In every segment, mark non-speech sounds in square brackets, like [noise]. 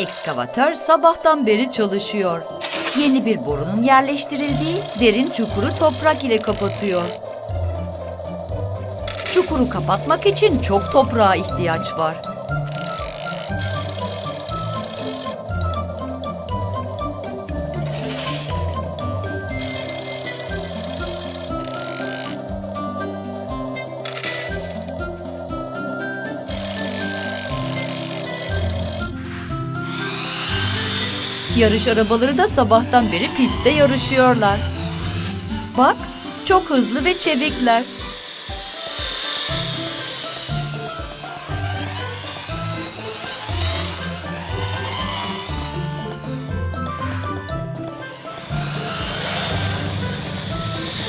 Ekskavatör sabahtan beri çalışıyor. Yeni bir borunun yerleştirildiği derin çukuru toprak ile kapatıyor. Çukuru kapatmak için çok toprağa ihtiyaç var. Yarış arabaları da sabahtan beri pistte yarışıyorlar. Bak, çok hızlı ve çevikler.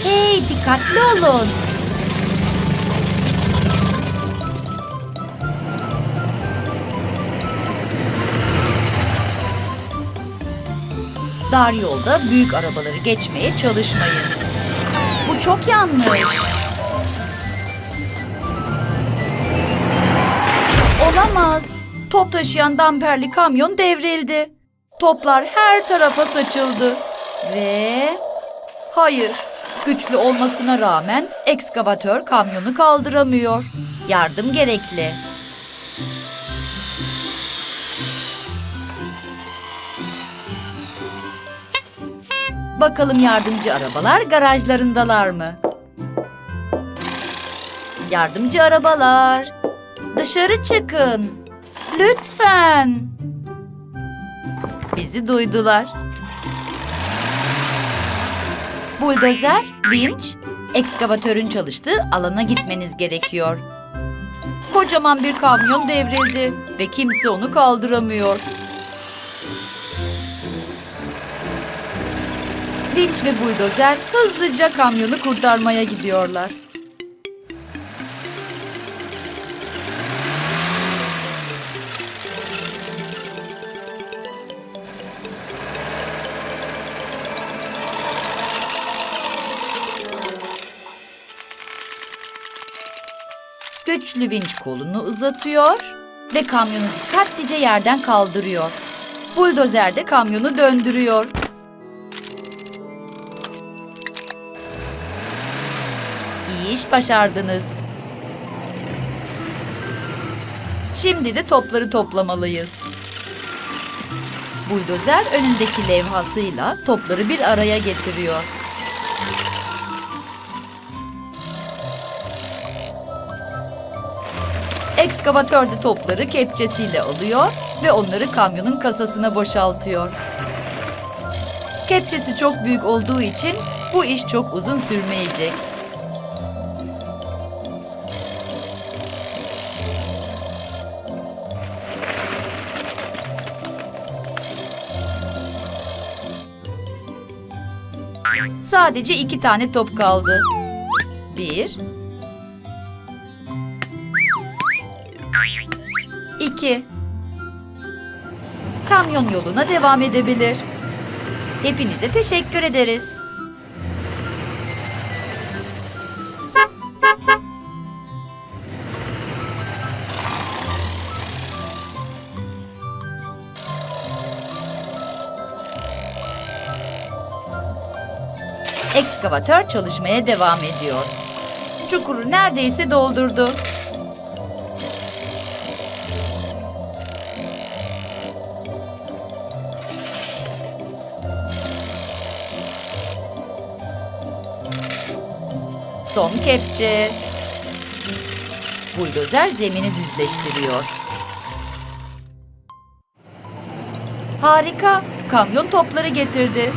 Hey, dikkatli olun. Dar yolda büyük arabaları geçmeye çalışmayın. Bu çok yanlış. Olamaz. Top taşıyan damperli kamyon devrildi. Toplar her tarafa saçıldı. Ve... Hayır. Güçlü olmasına rağmen ekskavatör kamyonu kaldıramıyor. Yardım gerekli. Bakalım yardımcı arabalar garajlarındalar mı? Yardımcı arabalar. Dışarı çıkın. Lütfen. Bizi duydular. Buldozer, vinç, ekskavatörün çalıştığı alana gitmeniz gerekiyor. Kocaman bir kamyon devrildi ve kimse onu kaldıramıyor. Vinç ve buldozer hızlıca kamyonu kurtarmaya gidiyorlar. Güçlü vinç kolunu uzatıyor ve kamyonu dikkatlice yerden kaldırıyor. Buldozer de kamyonu döndürüyor. İş başardınız. Şimdi de topları toplamalıyız. Buldozer önündeki levhasıyla topları bir araya getiriyor. Ekskavatör de topları kepçesiyle alıyor ve onları kamyonun kasasına boşaltıyor. Kepçesi çok büyük olduğu için bu iş çok uzun sürmeyecek. Sadece iki tane top kaldı. Bir. İki. Kamyon yoluna devam edebilir. Hepinize teşekkür ederiz. Ekskavatör çalışmaya devam ediyor. Çukuru neredeyse doldurdu. Son kepçe. Buldozer zemini düzleştiriyor. Harika. Kamyon topları getirdi.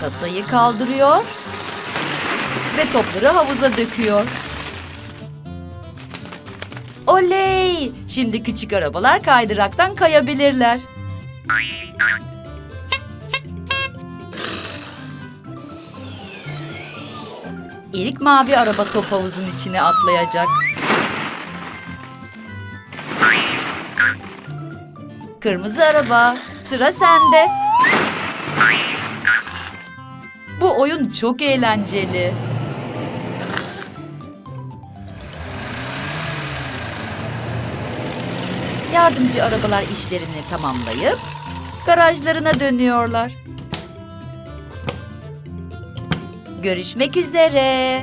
Kasayı kaldırıyor ve topları havuza döküyor. Oley! Şimdi küçük arabalar kaydıraktan kayabilirler. İlk mavi araba top havuzun içine atlayacak. Kırmızı araba, sıra sende. Oyun çok eğlenceli. Yardımcı arabalar işlerini tamamlayıp garajlarına dönüyorlar. Görüşmek üzere.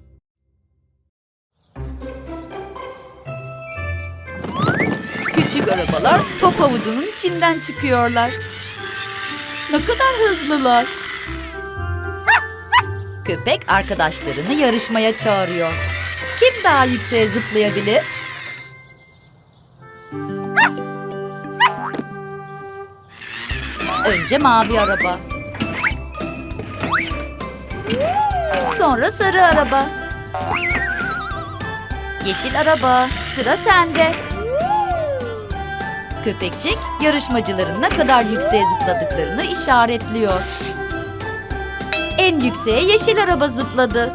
Küçük arabalar top havuzunun içinden çıkıyorlar. Ne kadar hızlılar. Köpek arkadaşlarını yarışmaya çağırıyor. Kim daha yükseğe zıplayabilir? Önce mavi araba. Sonra sarı araba. Yeşil araba, sıra sende. Köpekçik yarışmacıların ne kadar yükseğe zıpladıklarını işaretliyor. En yükseğe yeşil araba zıpladı.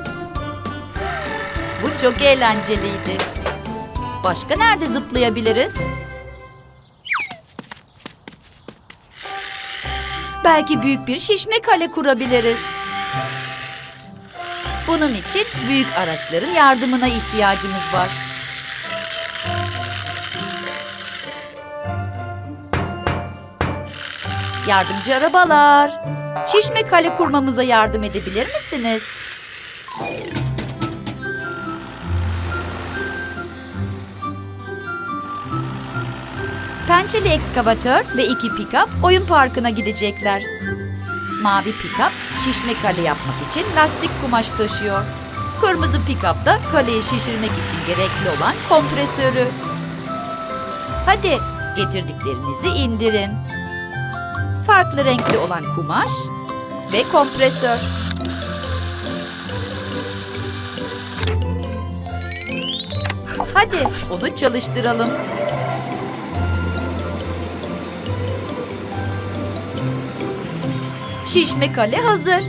Bu çok eğlenceliydi. Başka nerede zıplayabiliriz? Belki büyük bir şişme kale kurabiliriz. Bunun için büyük araçların yardımına ihtiyacımız var. Yardımcı arabalar. Şişme kale kurmamıza yardım edebilir misiniz? Pençeli ekskavatör ve iki pikap oyun parkına gidecekler. Mavi pikap şişme kale yapmak için lastik kumaş taşıyor. Kırmızı pikap da kaleyi şişirmek için gerekli olan kompresörü. Hadi getirdiklerinizi indirin. Farklı renkli olan kumaş ve kompresör. Hadi onu çalıştıralım. Şişme kale hazır.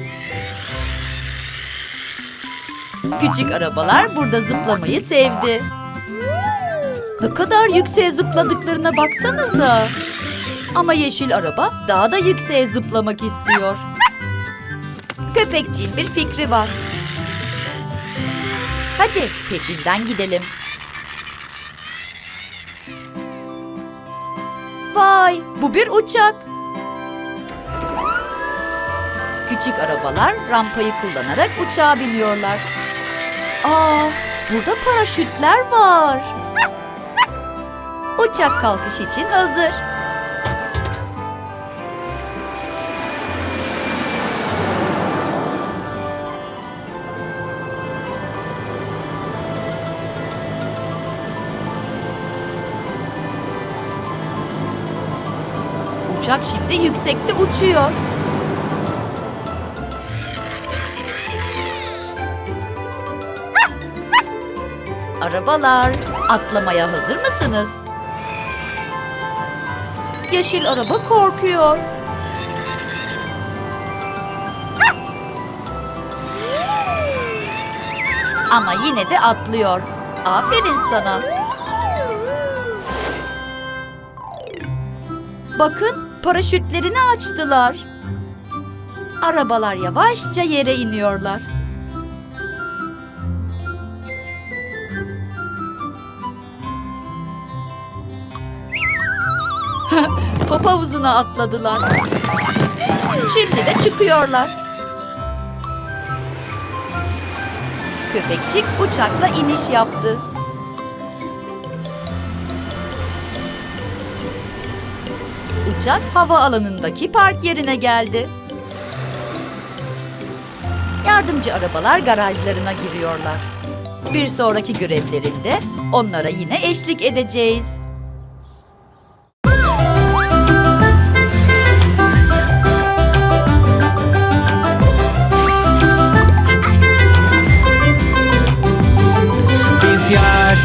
Küçük arabalar burada zıplamayı sevdi. Ne kadar yükseğe zıpladıklarına baksanıza. Ama yeşil araba daha da yükseğe zıplamak istiyor. Köpekçiğin bir fikri var. Hadi peşinden gidelim. Vay, bu bir uçak. Küçük arabalar rampayı kullanarak uçağa biniyorlar. Aa, burada paraşütler var. Uçak kalkış için hazır. Uçak şimdi yüksekte uçuyor. Arabalar, atlamaya hazır mısınız? Yeşil araba korkuyor. Ama yine de atlıyor. Aferin sana. Bakın, paraşütlerini açtılar. Arabalar yavaşça yere iniyorlar. [laughs] Top havuzuna atladılar. Şimdi de çıkıyorlar. Köpekçik uçakla iniş yaptı. Uçak hava alanındaki park yerine geldi. Yardımcı arabalar garajlarına giriyorlar. Bir sonraki görevlerinde onlara yine eşlik edeceğiz.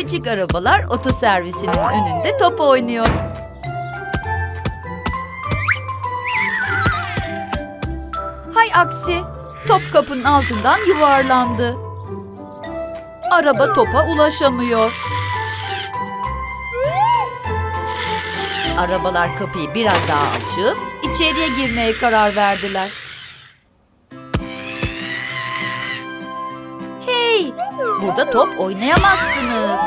Küçük arabalar otoservisinin önünde top oynuyor. Hay aksi, top kapının altından yuvarlandı. Araba topa ulaşamıyor. Arabalar kapıyı biraz daha açıp içeriye girmeye karar verdiler. Burada top oynayamazsınız.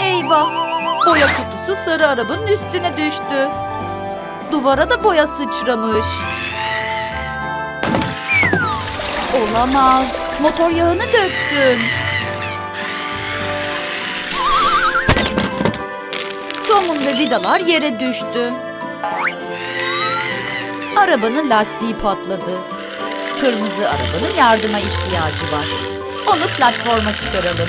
Eyvah! Boya kutusu sarı arabanın üstüne düştü. Duvara da boya sıçramış. Olamaz. Motor yağını döktün. Somun ve vidalar yere düştü. Arabanın lastiği patladı. Kırmızı arabanın yardıma ihtiyacı var. Onu platforma çıkaralım.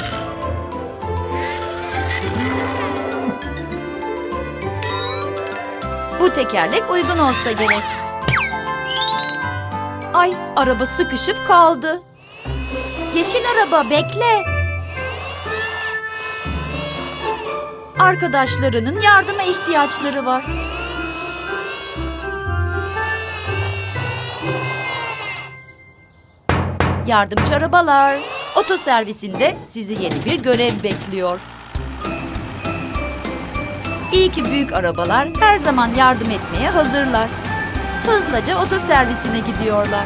Bu tekerlek uygun olsa gerek. Ay, araba sıkışıp kaldı. Yeşil araba bekle. Arkadaşlarının yardıma ihtiyaçları var. Yardımcı arabalar. Otoservisinde sizi yeni bir görev bekliyor. İyi ki büyük arabalar her zaman yardım etmeye hazırlar. Hızlıca otoservisine gidiyorlar.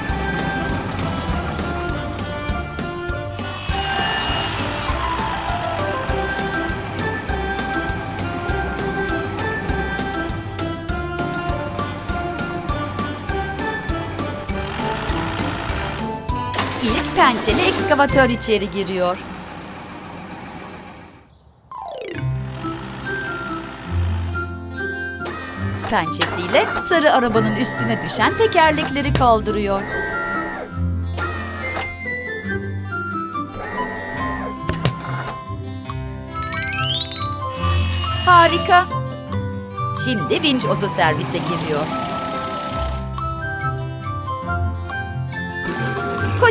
Pençeli ekskavatör içeri giriyor. Pençesiyle sarı arabanın üstüne düşen tekerlekleri kaldırıyor. Harika. Şimdi vinç otoservise giriyor.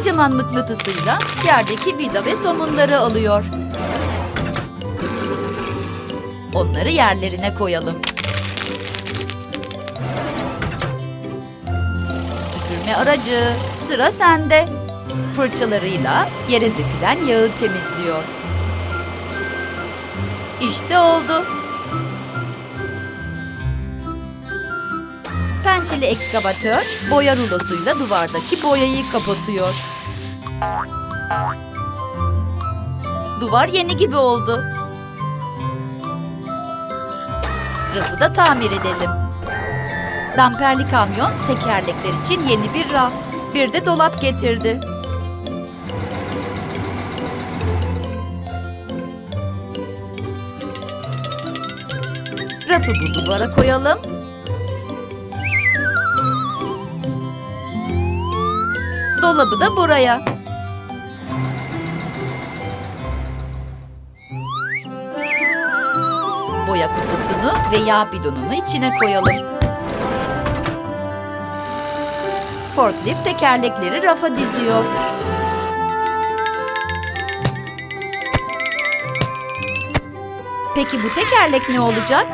Kocaman mıknatısıyla yerdeki vida ve somunları alıyor. Onları yerlerine koyalım. Süpürme aracı, sıra sende. Fırçalarıyla yere dökülen yağı temizliyor. İşte oldu. Pençeli ekskavatör boya rulosuyla duvardaki boyayı kapatıyor. Duvar yeni gibi oldu. Rafı da tamir edelim. Damperli kamyon tekerlekler için yeni bir raf, bir de dolap getirdi. Rafı bu duvara koyalım. Dolabı da buraya. Boya kutusunu ve yağ bidonunu içine koyalım. Forklift tekerlekleri rafa diziyor. Peki bu tekerlek ne olacak?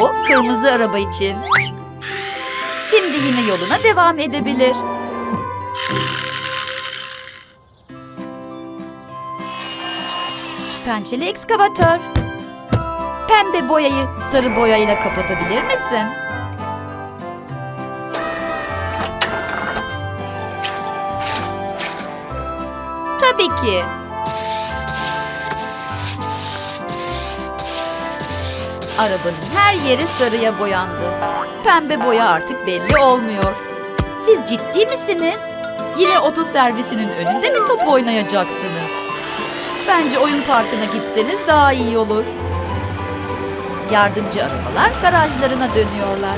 O kırmızı araba için. Şimdi yine yoluna devam edebilir. Pençeli ekskavatör. Pembe boyayı sarı boyayla kapatabilir misin? Tabii ki. Arabanın her yeri sarıya boyandı. Pembe boya artık belli olmuyor. Siz ciddi misiniz? Yine otoservisinin önünde mi top oynayacaksınız? Bence oyun parkına gitseniz daha iyi olur. Yardımcı arabalar garajlarına dönüyorlar.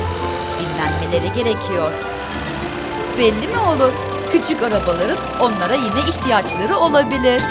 Dinlenmeleri gerekiyor. Belli mi olur? Küçük arabaların onlara yine ihtiyaçları olabilir.